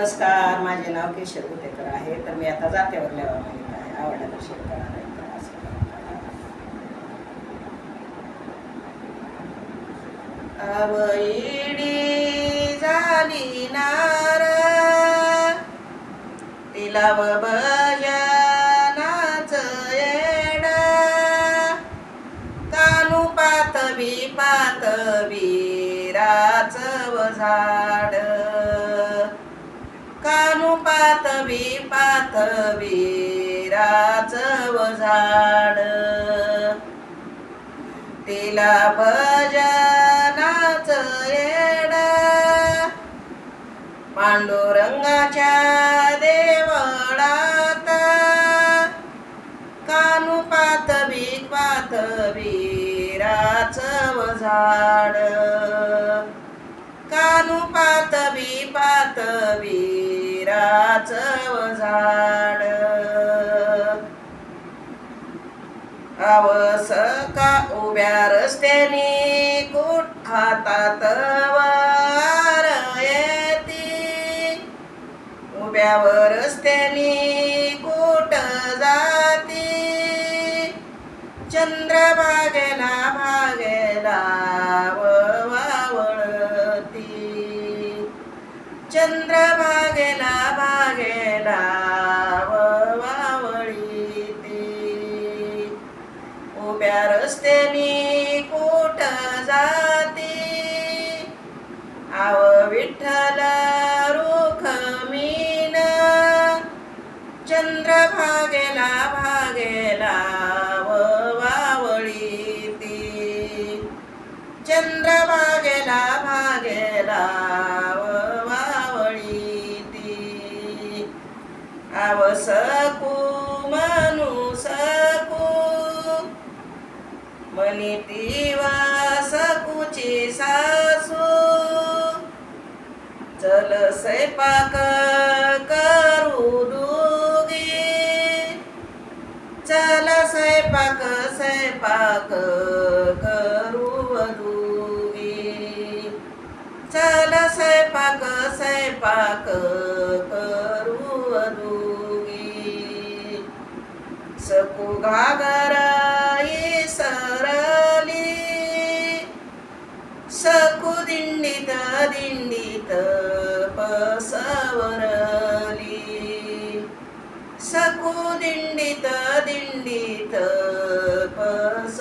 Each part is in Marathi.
नमस्कार माझे नाव केशव गुटेकर आहे. तर मी आता जात्यावर लेवा मागित आहे. आवडला तर शेअर करा तर असं आवईडी झाली नार तिला व भजनाच येडा कानू पातवी पातवी राच झाड पातवी पातवी झाड तिला भजनाच येडा. पांडुरंगाच्या देवळात कानू पातवी पातवीराचव झाड कानू पातवी पातवी राचव झाड. आवस का उभ्या रस्त्याने कुठ हातात वार येती? उभ्यावर रस्त्याने कुठ जाती? चंद्रभागेला रस्त्याने कुठ जाती? आव विठ्ठल रुख मीन. चंद्रभागेला भागेला व वावळीती चंद्रभागेला भागेला वावळी वावळीती आव सकू मनू मनी मनी सकूची सासू. चल स्वयंपाक करू दुगी चल स्वयंपाक स्वयंपाक करू दुगी चल स्वयंपाक स्वयंपाक करू दुगी सकू घागर सावरली. सकू दिंडीत दिंडीत पसवरली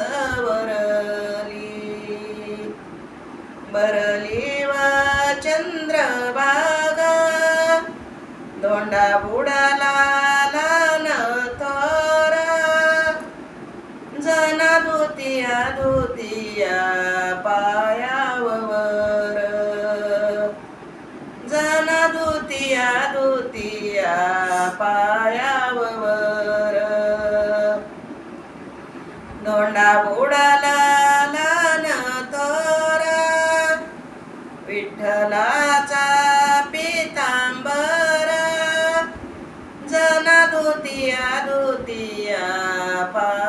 बरली वा चंद्रभागा दोंडा बुडाला तोरा जना धोतिया धोतिया पा जना दुतिया पायावर. दोंडा बुडाला न तोरा. विठ्ठलाचा पितांबर. जना धोतिया दुतिया पा